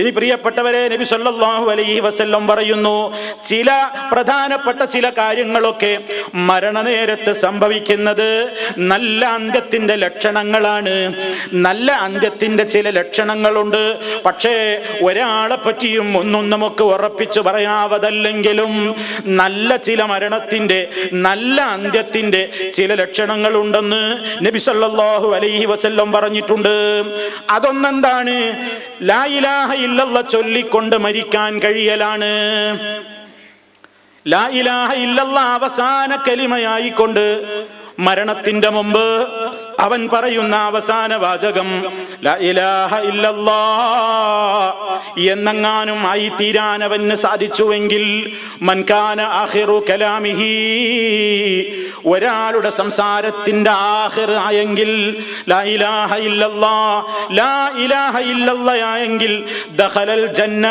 ഇനി പ്രിയപ്പെട്ടവരെ നബി സല്ലല്ലാഹു അലൈഹി വസല്ലം പറയുന്നു ചില പ്രധാനപ്പെട്ട ചില കാര്യങ്ങളൊക്കെ മരണനേരത്ത് സംഭവിക്കുന്നത് നല്ല അന്ത്യത്തിന്റെ ലക്ഷണങ്ങളാണ്. നല്ല അന്ത്യത്തിന്റെ ചില ലക്ഷണങ്ങളുണ്ട്. പക്ഷേ ഒരാളെ പറ്റിയും ഒന്നും നമുക്ക് ഉറപ്പിച്ചു പറയാവതല്ലെങ്കിലും നല്ല ചില മരണത്തിന്റെ നല്ല അന്ത്യത്തിന്റെ ചില ലക്ഷണങ്ങൾ ഉണ്ടെന്ന് നബി സല്ലല്ലാഹു അലൈഹി വസല്ലം പറഞ്ഞിട്ടുണ്ട്. അതൊന്നെന്താണ്? ലാ ഇലാഹ ഇല്ലല്ല ചൊല്ലിക്കൊണ്ട് മരിക്കാൻ കഴിയലാണ്. ലായിലാഹ ഇല്ലല്ല അവസാന കലിമയായിക്കൊണ്ട് മരണത്തിന്റെ മുമ്പ് അവൻ പറയുന്ന അവസാന വാചകം എന്നെങ്ങാനും ആയി തീരാൻ അവന് സാധിച്ചുവെങ്കിൽ മൻകാന ആഹിറു കലാമിഹി ഒരാളുടെ സംസാരത്തിന്റെ ആഹിർ ആയെങ്കിൽ ദഖലൽ ജന്ന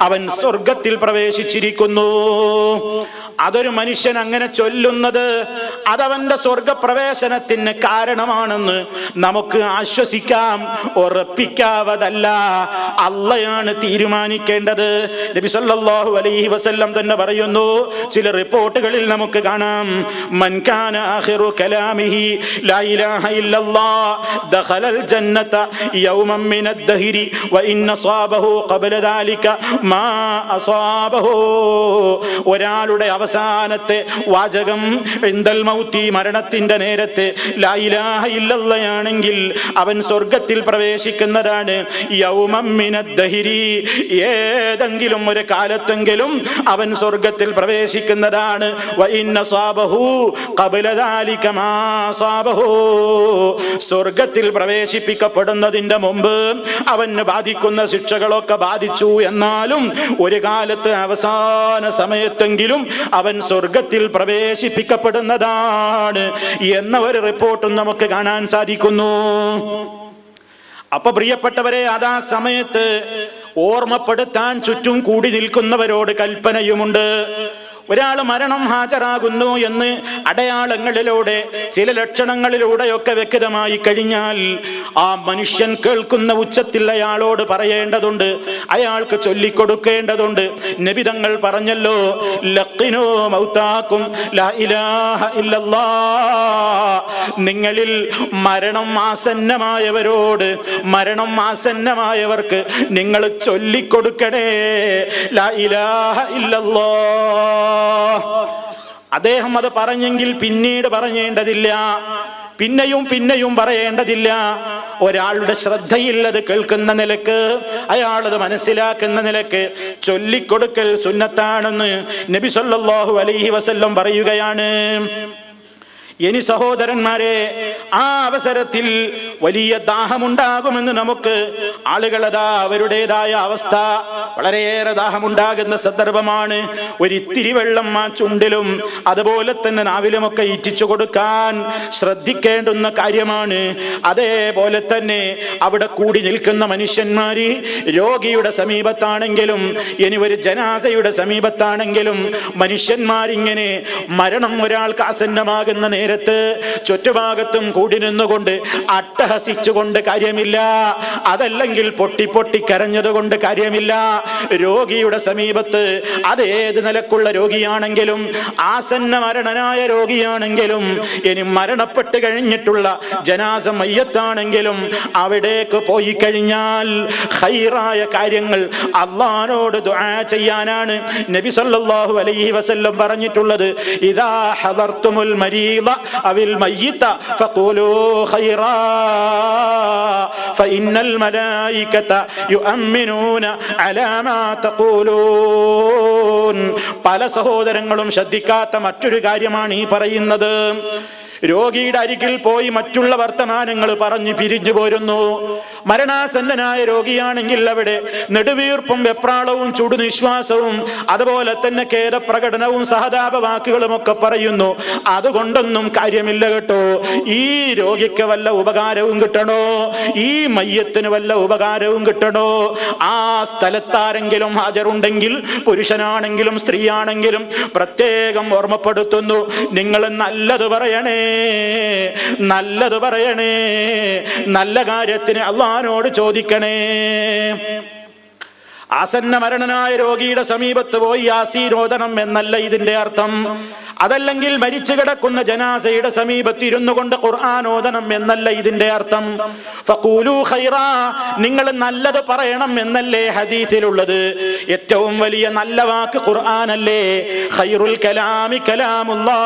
അവൻ സ്വർഗത്തിൽ പ്രവേശിച്ചിരിക്കുന്നു. അതൊരു മനുഷ്യൻ അങ്ങനെ ചൊല്ലുന്നത് അതവന്റെ സ്വർഗപ്രവേശനത്തിന് കാരണമാണെന്ന് നമുക്ക് ആശ്വസിക്കാം ഉറപ്പിക്കാവതല്ല. അള്ളയാണ് തീരുമാനിക്കേണ്ടത്. നബി സല്ലല്ലാഹു അലൈഹി വസല്ലം തന്നെ പറയുന്നു ചില റിപ്പോർട്ടുകളിൽ നമുക്ക് കാണാം. കലാമിഹി ലാ ഇലാഹ ഇല്ലല്ലാഹ് ദഖലൽ ജന്നത യൗമൻ മിനദ് വഇൻ സാബഹു ദാലിക മാ ഒരാളുടെ അവസാനത്തെ വാചകം എന്തൽ മൗത്തി മരണത്തിന്റെ നേരത്തെ ലാ ഇലാഹ ഇല്ലല്ലയാണെങ്കിൽ അവൻ സ്വർഗത്തിൽ പ്രവേശിക്കുന്നതാണ് യൗമം മിനദ് ദഹരി ഏതെങ്കിലും ഒരു കാലത്തെങ്കിലും അവൻ സ്വർഗത്തിൽ പ്രവേശിക്കുന്നതാണ്. സ്വർഗത്തിൽ പ്രവേശിപ്പിക്കപ്പെടുന്നതിന്റെ മുമ്പ് അവന് ബാധിക്കുന്ന ശിക്ഷകളൊക്കെ ബാധിച്ചു എന്നാലും ഒരു കാലത്ത് അവസാന സമയത്തെങ്കിലും അവൻ സ്വർഗത്തിൽ പ്രവേശിപ്പിക്കപ്പെടുന്നതാണ് എന്ന ഒരു റിപ്പോർട്ടും നമുക്ക് കാണാൻ സാധിക്കുന്നു. അപ്പൊ പ്രിയപ്പെട്ടവരെ അതാ സമയത്ത് ഓർമ്മപ്പെടുത്താൻ ചുറ്റും കൂടി നിൽക്കുന്നവരോട് കൽപ്പനയുമുണ്ട്. ഒരാൾ മരണം ഹാജരാകുന്നു എന്ന് അടയാളങ്ങളിലൂടെ ചില ലക്ഷണങ്ങളിലൂടെയൊക്കെ വ്യക്തമായി കഴിഞ്ഞാൽ ആ മനുഷ്യൻ കേൾക്കുന്ന ഉച്ചത്തിൽ അയാളോട് പറയേണ്ടതുണ്ട് അയാൾക്ക് ചൊല്ലിക്കൊടുക്കേണ്ടതുണ്ട്. നബിതങ്ങൾ പറഞ്ഞല്ലോ ലക്കിനോ മൗത്താക്കും നിങ്ങളിൽ മരണം ആസന്നമായവരോട് മരണം ആസന്നമായവർക്ക് നിങ്ങൾ ചൊല്ലിക്കൊടുക്കണേ ലാ ഇലാഹ ഇല്ലല്ലാ അദ്ദേഹം അത് പറഞ്ഞെങ്കിൽ പിന്നീട് പറയേണ്ടതില്ല. പിന്നെയും പിന്നെയും പറയേണ്ടതില്ല. ഒരാളുടെ ശ്രദ്ധയിൽ അത് കേൾക്കുന്ന നിലയ്ക്ക് അയാളത് മനസ്സിലാക്കുന്ന നിലയ്ക്ക് ചൊല്ലിക്കൊടുക്കൽ സുന്നത്താണെന്ന് നബി സല്ലല്ലാഹു അലൈഹി വസല്ലം പറയുകയാണ്. ഇനി സഹോദരന്മാരെ ആ അവസരത്തിൽ വലിയ ദാഹമുണ്ടാകുമെന്ന് നമുക്ക് ആളുകളതാ അവരുടേതായ അവസ്ഥ. വളരെയേറെ ദാഹമുണ്ടാകുന്ന സന്ദർഭമാണ്. ഒരിത്തിരി വെള്ളം ആ ചുണ്ടിലും അതുപോലെ തന്നെ നാവിലുമൊക്കെ ഇറ്റിച്ചു കൊടുക്കാൻ ശ്രദ്ധിക്കേണ്ടുന്ന കാര്യമാണ്. അതേപോലെ തന്നെ അവിടെ കൂടി നിൽക്കുന്ന മനുഷ്യന്മാര് രോഗിയുടെ സമീപത്താണെങ്കിലും ഇനി ഒരു ജനാസയുടെ സമീപത്താണെങ്കിലും മനുഷ്യന്മാരിങ്ങനെ മരണം ഒരാൾക്ക് ആസന്നമാകുന്ന നേരത്ത് ചുറ്റുഭാഗത്തും കൂടി നിന്നുകൊണ്ട് അട്ടഹസിച്ചുകൊണ്ട് കാര്യമില്ല. അതല്ലെങ്കിൽ പൊട്ടി പൊട്ടി കരഞ്ഞതുകൊണ്ട് കാര്യമില്ല. രോഗിയുടെ സമീപത്ത് അത് ഏത് നിലക്കുള്ള രോഗിയാണെങ്കിലും ആസന്ന മരണനായ രോഗിയാണെങ്കിലും ഇനി മരണപ്പെട്ട് കഴിഞ്ഞിട്ടുള്ള ജനാസ മയ്യത്താണെങ്കിലും അവിടേക്ക് പോയി കഴിഞ്ഞാൽ ഹൈറായ കാര്യങ്ങൾ അള്ളഹാനോട് ദുആ ചെയ്യാനാണ് നബി സല്ലല്ലാഹു അലൈഹി വസല്ലം പറഞ്ഞിട്ടുള്ളത്. ഇദാ ഹദർത്തുമുൽ മരീദ അവിൽ മയ്യിത്ത ഫഖൂലൂ ഖൈറാ ഫഇന്നൽ മലായികത يؤمنون على ما تقولون. പല സഹോദരങ്ങളും ശ്രദ്ധിക്കാത്ത മറ്റൊരു കാര്യമാണ് ഈ പറയുന്നത്. രോഗിയുടെ അരികിൽ പോയി മറ്റുള്ള വർത്തമാനങ്ങൾ പറഞ്ഞു പിരിഞ്ഞു പോരുന്നു. മരണാസന്നനായ രോഗിയാണെങ്കിൽ അവിടെ നെടുവീർപ്പും വെപ്രാളവും ചുടുനിശ്വാസവും അതുപോലെ തന്നെ ഖേദപ്രകടനവും സഹതാപ വാക്കുകളും ഒക്കെ പറയുന്നു. അതുകൊണ്ടൊന്നും കാര്യമില്ല കേട്ടോ. ഈ രോഗിക്ക് വല്ല ഉപകാരവും കിട്ടണോ? ഈ മയ്യത്തിന് വല്ല ഉപകാരവും കിട്ടണോ? ആ സ്ഥലത്താരെങ്കിലും ഹാജരുണ്ടെങ്കിൽ പുരുഷനാണെങ്കിലും സ്ത്രീയാണെങ്കിലും പ്രത്യേകം ഓർമ്മപ്പെടുത്തുന്നു. നിങ്ങൾ നല്ലത് പറയണേ നല്ലത് പറയണേ നല്ല കാര്യത്തിന് അള്ളഹാനോട് ചോദിക്കണേ. ആസന്ന മരണനായ രോഗിയുടെ സമീപത്ത് പോയി യാസീനോദനം എന്നല്ല ഇതിന്റെ അർത്ഥം. അതല്ലെങ്കിൽ മരിച്ചു കിടക്കുന്ന ജനാസയുടെ സമീപത്ത് ഇരുന്നു കൊണ്ട് ഖുർആാനോദനം എന്നല്ല ഇതിന്റെ അർത്ഥം. ഫഖൂലു ഖൈറാ നിങ്ങൾ നല്ലത് പറയണം എന്നല്ലേ ഹദീസിലുള്ളത്. ഏറ്റവും വലിയ നല്ല വാക്ക് ഖുർആനല്ലേ? ഖൈറുൽ കലാമി കലാമുല്ലാ.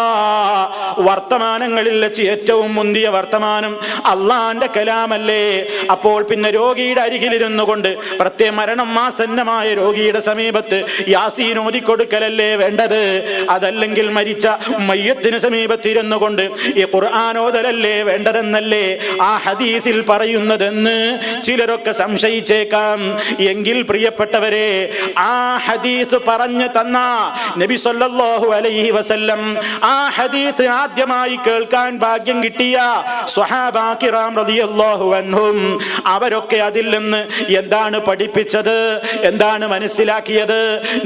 വർത്തമാനങ്ങളിൽ വെച്ച് ഏറ്റവും മുന്തിയ വർത്തമാനം അള്ളാന്റെ കലാമല്ലേ? അപ്പോൾ പിന്നെ രോഗിയുടെ അരികിലിരുന്നു കൊണ്ട് പ്രത്യേക മരണം ആസന്നമായ രോഗിയുടെ സമീപത്ത് യാസീൻ ഓതിക്കൊടുക്കലല്ലേ വേണ്ടത്? അതല്ലെങ്കിൽ മരിച്ച മയ്യത്തിന് സമീപത്തിരുന്നുകൊണ്ട് കൊണ്ട് ഈ ഖുർആാനോദലല്ലേ വേണ്ടതെന്നല്ലേ? ആ ഹദീസിൽ പറയുന്നതെന്ന് ചിലരൊക്കെ സംശയിച്ചേക്കാം. എങ്കിൽ പ്രിയപ്പെട്ടവരെ ആ ഹദീസ് പറഞ്ഞു തന്ന നബി സല്ലല്ലാഹു അലൈഹി വസല്ലം ആ ഹദീസ് ആദ്യമായി കേൾക്കാൻ ഭാഗ്യം കിട്ടിയ സ്വഹാബാ കിറാം റളിയല്ലാഹു അൻഹും അവരൊക്കെ അതിൽ നിന്ന് എന്താണ് പഠിപ്പിച്ചത്? എന്താണ് മനസ്സിലാക്കിയത്?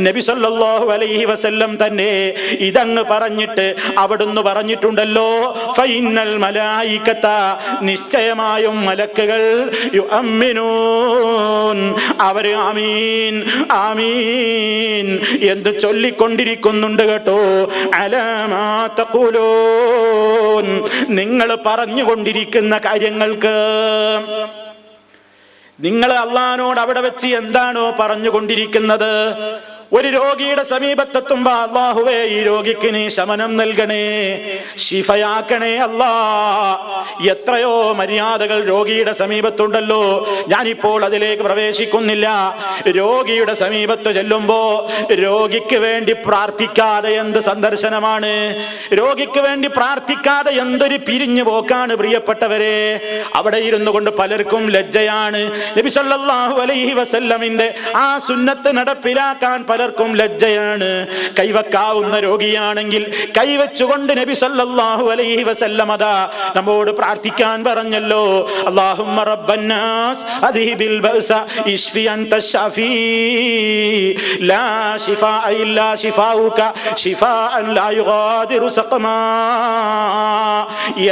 നബി സല്ലല്ലാഹു അലൈഹി വസല്ലം തന്നെ ഇതങ്ങ് പറഞ്ഞിട്ട് അവിടുന്ന് പറഞ്ഞിട്ടുണ്ടല്ലോ. ഫൈനൽ മലായിക്കത്ത നിശ്ചയമായും മലക്കുകൾ അവർ ആമീൻ ആമീൻ എന്ന് ചൊല്ലിക്കൊണ്ടിരിക്കുന്നുണ്ട് കേട്ടോ. അലാമാ തഖൂലൂൻ. നിങ്ങൾ പറഞ്ഞുകൊണ്ടിരിക്കുന്ന കാര്യങ്ങൾക്ക് നിങ്ങൾ അള്ളഹാനോട് അവിടെ വെച്ച് എന്താണോ പറഞ്ഞുകൊണ്ടിരിക്കുന്നത്? ഒരു രോഗിയുടെ സമീപത്തെത്തുമ്പോ അള്ളാഹുവേ ഈ രോഗിക്ക് നീ ശമനം നൽകണേ ശിഫയാക്കണേ അല്ലാ. എത്രയോ മര്യാദകൾ രോഗിയുടെ സമീപത്തുണ്ടല്ലോ. ഞാനിപ്പോൾ അതിലേക്ക് പ്രവേശിക്കുന്നില്ല. രോഗിയുടെ സമീപത്ത് ചെല്ലുമ്പോ രോഗിക്ക് വേണ്ടി പ്രാർത്ഥിക്കാതെ എന്ത് സന്ദർശനമാണ്? രോഗിക്ക് വേണ്ടി പ്രാർത്ഥിക്കാതെ എന്തൊരു പിരിഞ്ഞു പോക്കാണ് പ്രിയപ്പെട്ടവരെ. അവിടെ ഇരുന്നു കൊണ്ട് പലർക്കും ലജ്ജയാണ്. നബി സല്ലല്ലാഹു അലൈഹി വസല്ലമിന്റെ ആ സുന്നത്ത് നടപ്പിലാക്കാൻ പലർക്കും ലജ്ജയാണ്. കൈവക്കാവുന്ന രോഗിയാണെങ്കിൽ കൈവച്ചുകൊണ്ട് നബി സല്ലല്ലാഹു അലൈഹി വസല്ലം നമ്മോട് പ്രാർത്ഥിക്കാൻ പറഞ്ഞല്ലോ. അല്ലാഹുമ്മ റബ്ബന്നാസ് ബഅസ ലാ ഇല്ലാ ലാ യുഗാദിറു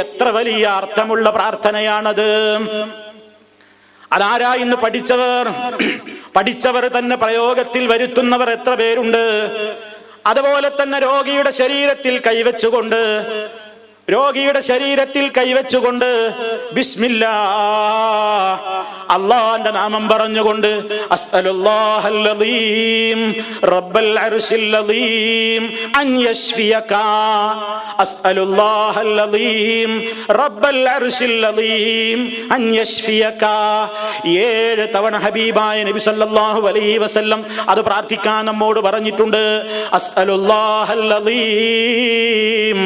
എത്ര വലിയ അർത്ഥമുള്ള പ്രാർത്ഥനയാണത്. അതാരാ ഇന്ന് പഠിച്ചവർ? പഠിച്ചവർ തന്നെ പ്രയോഗത്തിൽ വരുത്തുന്നവർ എത്ര പേരുണ്ട്? അതുപോലെ തന്നെ രോഗിയുടെ ശരീരത്തിൽ കൈവച്ചുകൊണ്ട് രോഗിയുടെ ശരീരത്തിൽ കൈവച്ചുകൊണ്ട് ബിസ്മില്ല അള്ളാന്റെ നാമം പറഞ്ഞുകൊണ്ട് റബ്ബൽ അൻ യശ്ഫിയക റബ്ബൽ അൻ യശ്ഫിയക. ഏഴ് തവണ ഹബീബായ നബി സല്ലല്ലാഹു അലൈഹി വസല്ലം അത് പ്രാർത്ഥിക്കാൻ നമ്മോട് പറഞ്ഞിട്ടുണ്ട്. അസ്അലുല്ലാഹൽ അലീം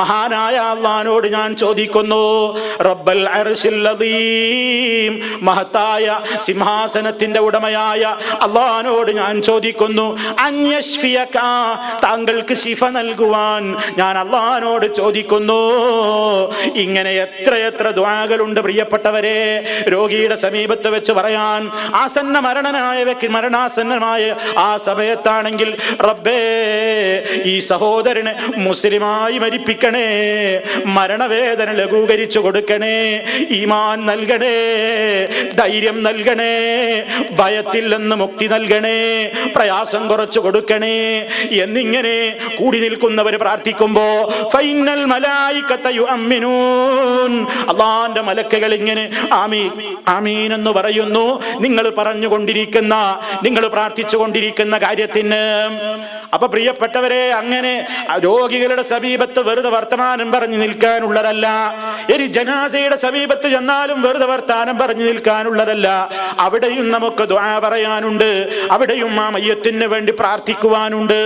മഹാനായ അള്ളഹാനോട് ഞാൻ ചോദിക്കുന്നു റബ്ബൽ മഹത്തായ സിംഹാസനത്തിന്റെ ഉടമയായ അള്ളഹാനോട് ഞാൻ ചോദിക്കുന്നു താങ്കൾക്ക് ശിഫ നൽകുവാൻ ഞാൻ അള്ളഹാനോട് ചോദിക്കുന്നു. ഇങ്ങനെ എത്രയെത്ര ദ്വാകളുണ്ട് പ്രിയപ്പെട്ടവരെ രോഗിയുടെ സമീപത്ത് വെച്ച് പറയാൻ ആസന്ന മരണനായ വ്യക്തി മരണാസന്നമായ ആ സമയത്താണെങ്കിൽ റബ്ബേ ഈ സഹോദരന് മുസ്ലിമായി മരിപ്പിക്കണേ മരണവേദന ലഘൂകരിച്ചു കൊടുക്കണേ. ഈമാൻ നൽകണേ. ധൈര്യം നൽകണേ. ഭയത്തിൽ നിന്ന് മുക്തി നൽകണേ. പ്രയാസം കുറച്ചു കൊടുക്കണേ. എന്നിങ്ങനെ കൂടി നിൽക്കുന്നവർ പ്രാർത്ഥിക്കുമ്പോ ഫൈനൽ മലായിക്കത്തയു അമ്മിനൂൻ. അള്ളാന്റെ മലക്കുകൾ ഇങ്ങനെ ആമീ ആമീൻ എന്ന് പറയുന്നു. നിങ്ങൾ പറഞ്ഞുകൊണ്ടിരിക്കുന്ന നിങ്ങൾ പ്രാർത്ഥിച്ചുകൊണ്ടിരിക്കുന്ന കാര്യത്തിന് അപ്പൊ പ്രിയപ്പെട്ടവരെ അങ്ങനെ രോഗികളുടെ സമീപത്ത് വെറുതെ വർത്തമാനം പറഞ്ഞു നിൽക്കാനുള്ളതല്ല. ഇനി ജനാസയുടെ സമീപത്ത് ചെന്നാലും വെറുതെ വർത്താനം പറഞ്ഞു നിൽക്കാനുള്ളതല്ല. അവിടെയും നമുക്ക് പറയാനുണ്ട്. അവിടെയും ആ മയ്യത്തിന് വേണ്ടി പ്രാർത്ഥിക്കുവാനുണ്ട്.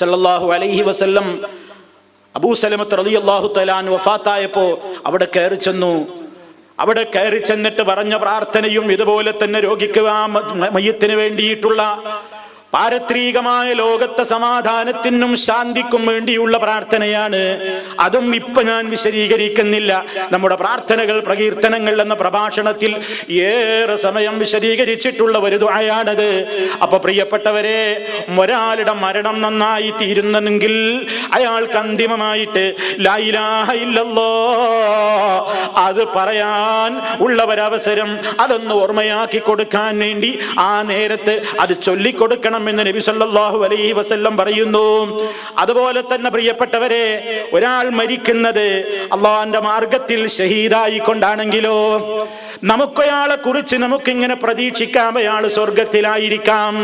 സല്ലല്ലാഹു അലൈഹി വസല്ലം റളിയല്ലാഹു വഫാത്തായപ്പോ അവിടെ കയറി ചെന്നു. അവിടെ കയറി ചെന്നിട്ട് പറഞ്ഞ പ്രാർത്ഥനയും ഇതുപോലെ തന്നെ രോഗിക്ക് ആ മയ്യത്തിന് വേണ്ടിയിട്ടുള്ള പാരത്രികമായ ലോകത്തെ സമാധാനത്തിനും ശാന്തിക്കും വേണ്ടിയുള്ള പ്രാർത്ഥനയാണ്. അതും ഇപ്പൊ ഞാൻ വിശദീകരിക്കുന്നില്ല. നമ്മുടെ പ്രാർത്ഥനകൾ പ്രകീർത്തനങ്ങൾ എന്ന പ്രഭാഷണത്തിൽ ഏറെ സമയം വിശദീകരിച്ചിട്ടുള്ള ഒരു ദുആയാണത്. അപ്പൊ പ്രിയപ്പെട്ടവരെ ഒരാളുടെ മരണം നന്നായി തീരുന്നെങ്കിൽ അയാൾക്ക് അന്തിമമായിട്ട് ലാ ഇലാഹ ഇല്ലല്ലോ. അത് പറയാൻ ഉള്ള ഒരവസരം അതൊന്ന് ഓർമ്മയാക്കി കൊടുക്കാൻ വേണ്ടി ആ നേരത്ത് അത് ചൊല്ലിക്കൊടുക്കണം എന്ന് നബി സല്ലല്ലാഹു അലൈഹി വസല്ലം പറയുന്നു. അതുപോലെ തന്നെ പ്രിയപ്പെട്ടവരെ ഒരാൾ മരിക്കുന്നത് അള്ളാഹിന്റെ മാർഗത്തിൽ ഷഹീദായി കൊണ്ടാണെങ്കിലോ കുറിച്ച് നമുക്കിങ്ങനെ പ്രതീക്ഷിക്കാം അയാൾ സ്വർഗത്തിലായിരിക്കാം.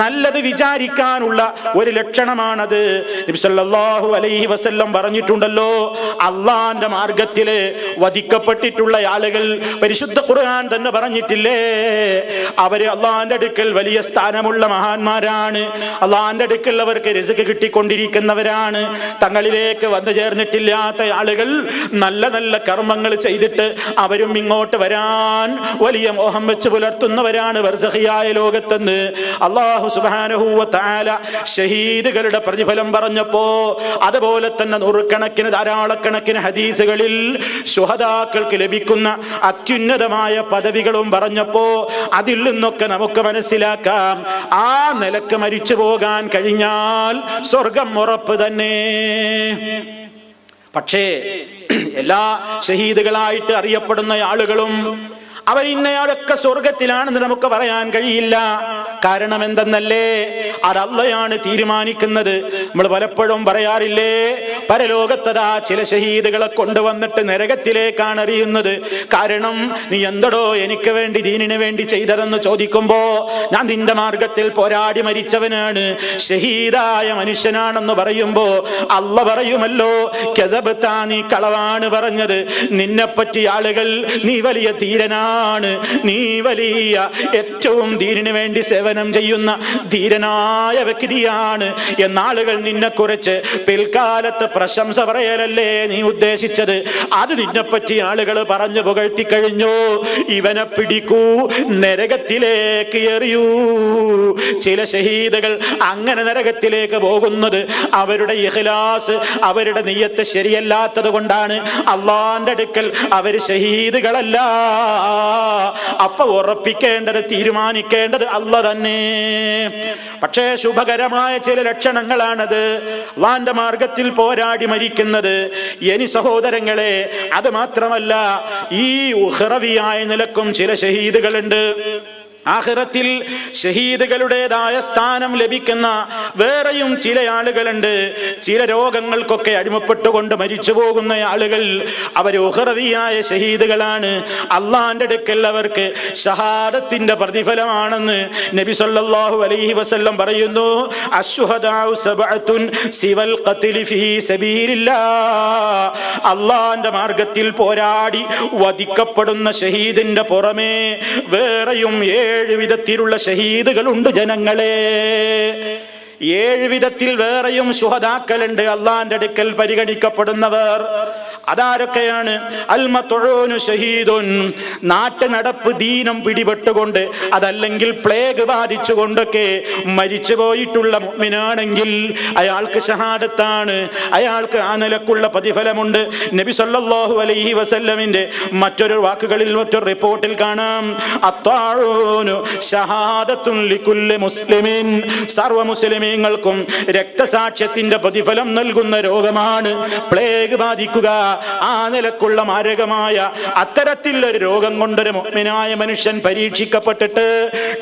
നല്ലത് വിചാരിക്കാനുള്ള ഒരു ലക്ഷണമാണത്. നബി സല്ലല്ലാഹു അലൈഹി വസല്ലം പറഞ്ഞിട്ടുണ്ടല്ലോ അള്ളാന്റെ മാർഗത്തിൽ വധിക്കപ്പെട്ടിട്ടുള്ള ആളുകൾ പരിശുദ്ധ ഖുർആൻ തന്നെ പറഞ്ഞിട്ടില്ലേ അവർ അള്ളാന്റെ അടുക്കൽ വലിയ സ്ഥാനമുള്ള മഹാന്മാരാണ്. അള്ളാന്റെ അടുക്കുള്ളവർക്ക് രസിക്ക് കിട്ടിക്കൊണ്ടിരിക്കുന്നവരാണ്. തങ്ങളിലേക്ക് വന്നു ചേർന്നിട്ടില്ലാത്ത ആളുകൾ നല്ല നല്ല കർമ്മങ്ങൾ ചെയ്തിട്ട് അവരും ഇങ്ങോട്ട് വരാൻ വലിയ മോഹം വെച്ച് പുലർത്തുന്നവരാണ് വർസഹിയായ ലോകത്തെന്ന് അള്ളാഹു സുബാനഹൂവ ഷഹീദുകളുടെ പ്രതിഫലം പറഞ്ഞപ്പോ അതുപോലെ തന്നെ നൂറുകണക്കിന് ധാരാളക്കണക്കിന് ഹദീസുകളിൽ ശുഹദാക്കൾക്ക് ലഭിക്കുന്ന അത്യുന്നതമായ പദവികളും പറഞ്ഞപ്പോ അതിൽ നിന്നൊക്കെ നമുക്ക് മനസ്സിലാക്കാം. ആ നിലയ്ക്ക് മരിച്ചു പോകാൻ കഴിഞ്ഞാൽ സ്വർഗം ഉറപ്പ് തന്നെ. പക്ഷേ എല്ലാ ഷഹീദുകളായിട്ട് അറിയപ്പെടുന്ന ആളുകളും അവർ ഇന്നയാളൊക്കെ സ്വർഗത്തിലാണെന്ന് നമുക്ക് പറയാൻ കഴിയില്ല. കാരണം എന്തെന്നല്ലേ? അതല്ലയാണ് തീരുമാനിക്കുന്നത്. നമ്മൾ പലപ്പോഴും പറയാറില്ലേ പരലോകത്തതാ ചില ഷഹീദുകളെ കൊണ്ടുവന്നിട്ട് നരകത്തിലേക്കാണ് അറിയുന്നത് കാരണം നീ എന്തടോ എനിക്ക് വേണ്ടി ദീനിനു വേണ്ടി ചെയ്തതെന്ന് ചോദിക്കുമ്പോ ഞാൻ നിന്റെ മാർഗത്തിൽ പോരാടി മരിച്ചവനാണ്. ഷഹീദായ മനുഷ്യനാണെന്ന് പറയുമ്പോ അല്ല പറയുമല്ലോ കെതബത്താ നീ കളവാണ് പറഞ്ഞത്. നിന്നെപ്പറ്റി ആളുകൾ നീ വലിയ ധീരനാണ്. നീ വലിയ ഏറ്റവും ധീരന് വേണ്ടി സേവനം ചെയ്യുന്ന ധീരനായ വ്യക്തിയാണ്. എന്നാളുകൾ നിന്നെ കുറിച്ച് പിൽക്കാലത്ത് പ്രശംസ പറയലല്ലേ നീ ഉദ്ദേശിച്ചത്? അത് നിന്നെപ്പറ്റി ആളുകൾ പറഞ്ഞു പുകഴ്ത്തി കഴിഞ്ഞു. ഇവനെ പിടിക്കൂ നരകത്തിലേക്ക് എറിയൂ. ചില ഷഹീദുകൾ അങ്ങനെ നരകത്തിലേക്ക് പോകുന്നത് അവരുടെ ഇഹ്ലാസ് അവരുടെ നെയ്യത്ത് ശരിയല്ലാത്തത് കൊണ്ടാണ്. അള്ളാന്റെ അടുക്കൽ അവർ ഷഹീദുകളല്ല അപ്പൊ ഉറപ്പിക്കേണ്ടത് തീരുമാനിക്കേണ്ടത് അല്ല തന്നെ. പക്ഷേ ശുഭകരമായ ചില ലക്ഷണങ്ങളാണത്. അള്ളാന്റെ മാർഗത്തിൽ പോരാടി മരിക്കുന്നത്. എനി സഹോദരങ്ങളെ അത് മാത്രമല്ല ഈ ഉഹ്റവിയായ നിലക്കും ചില ഷഹീദുകളുണ്ട്. ആഖിറത്തിൽ ഷഹീദുകളുടേതായ സ്ഥാനം ലഭിക്കുന്ന വേറെയും ചില ആളുകളുണ്ട്. ചില രോഗങ്ങൾക്കൊക്കെ അടിമപ്പെട്ടുകൊണ്ട് മരിച്ചു പോകുന്ന ആളുകൾ അവർ ഉഹറവിയായ ഷഹീദുകളാണ്. അള്ളാന്റെ അടുക്കൽ അവർക്ക് ഷഹാദത്തിന്റെ പ്രതിഫലമാണെന്ന് നബി സല്ലല്ലാഹു അലൈഹി വസല്ലം പറയുന്നു. സിവൽ അള്ളാന്റെ മാർഗത്തിൽ പോരാടി വധിക്കപ്പെടുന്ന ഷഹീദിന്റെ പുറമേ വേറെയും ഏഴ് വിധത്തിലുള്ള ഷഹീദുകളുണ്ട് ജനങ്ങളെ. ഏഴ് വിധത്തിൽ വേറെയും ശുഹദാക്കളുണ്ട്. അള്ളാന്റെ അടുക്കൽ പരിഗണിക്കപ്പെടുന്നവർ. അതാരൊക്കെയാണ്? അൽമത്തൊഴോനു ഷഹീദുൻ. നാട്ടു നടപ്പ് ദീനം പിടിപെട്ടുകൊണ്ട് അതല്ലെങ്കിൽ പ്ലേഗ് ബാധിച്ചുകൊണ്ടൊക്കെ മരിച്ചു പോയിട്ടുള്ള മുഗ്മിനാണെങ്കിൽ അയാൾക്ക് ഷഹാദത്താണ്. അയാൾക്ക് ആ നിലക്കുള്ള പ്രതിഫലമുണ്ട്. നബി സല്ലാഹു അലൈഹി വസല്ലമിന്റെ മറ്റൊരു വാക്കുകളിൽ മറ്റൊരു റിപ്പോർട്ടിൽ കാണാം. ഷഹാദത്തുൻ മുസ്ലിമീൻ. മുസ്ലിമിൻ സർവ മുസ്ലിമീങ്ങൾക്കും രക്തസാക്ഷ്യത്തിന്റെ പ്രതിഫലം നൽകുന്ന രോഗമാണ്. പ്ലേഗ് ബാധിക്കുക. ആ നിലക്കുള്ള മാരകമായ അത്തരത്തിൽ ഒരു രോഗം കൊണ്ടൊരു മുഗ്മിനായ മനുഷ്യൻ പരീക്ഷിക്കപ്പെട്ടിട്ട്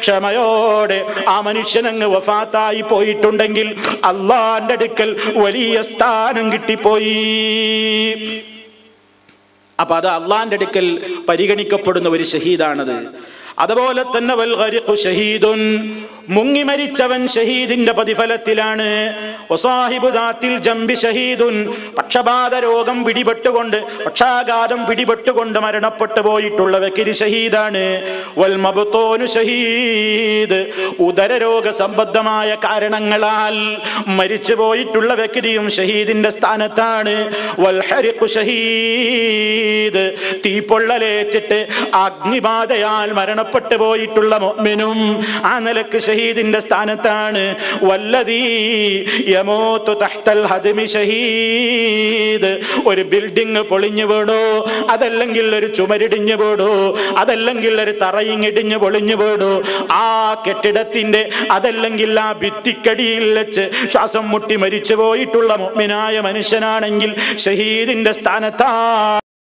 ക്ഷമയോടെ ആ മനുഷ്യൻ അങ്ങ് വഫാത്തായി പോയിട്ടുണ്ടെങ്കിൽ അള്ളാന്റെ അടുക്കൽ വലിയ സ്ഥാനം കിട്ടിപ്പോയി. അപ്പൊ അത് അള്ളാന്റെ അടുക്കൽ പരിഗണിക്കപ്പെടുന്ന ഒരു ഷഹീദാണത്. അതുപോലെ തന്നെ വൽ ഷഹീദുൻ മുങ്ങി മരിച്ചവൻ ഷഹീദിന്റെ പ്രതിഫലത്തിലാണ്. ജംബി ഷഹീദുൻ പക്ഷപാത രോഗം പിടിപെട്ടുകൊണ്ട് പക്ഷാഘാതം പിടിപെട്ടുകൊണ്ട് മരണപ്പെട്ടു പോയിട്ടുള്ള വ്യക്തി ഷഹീദാണ്. വൽ മബ്തൂനു ഷഹീദ്. ഉദരരോഗ സംബന്ധമായ കാരണങ്ങളാൽ മരിച്ചു പോയിട്ടുള്ള വ്യക്തിയും ഷഹീദിന്റെ സ്ഥാനത്താണ്. ഷഹീദ്. തീപ്പൊള്ളലേറ്റിട്ട് അഗ്നിബാധയാൽ മരണപ്പെട്ടു പോയിട്ടുള്ള മുഅ്മിനും ആ നിലയ്ക്ക് ഷഹീദ് ഷഹീദിന്റെ സ്ഥാനത്താണ്. ഷഹീദ്. ഒരു ബിൽഡിംഗ് പൊളിഞ്ഞു വീടോ അതല്ലെങ്കിൽ ഒരു ചുമരിടിഞ്ഞു വീടോ അതല്ലെങ്കിൽ ഒരു തറയിങ്ങിടിഞ്ഞു പൊളിഞ്ഞു വീടോ ആ കെട്ടിടത്തിന്റെ അതല്ലെങ്കിൽ ആ ഭിത്തിക്കടിയിൽ വെച്ച് ശ്വാസം മുട്ടി മരിച്ചു പോയിട്ടുള്ള മുഅ്മിനായ മനുഷ്യനാണെങ്കിൽ ഷഹീദിന്റെ സ്ഥാനത്താ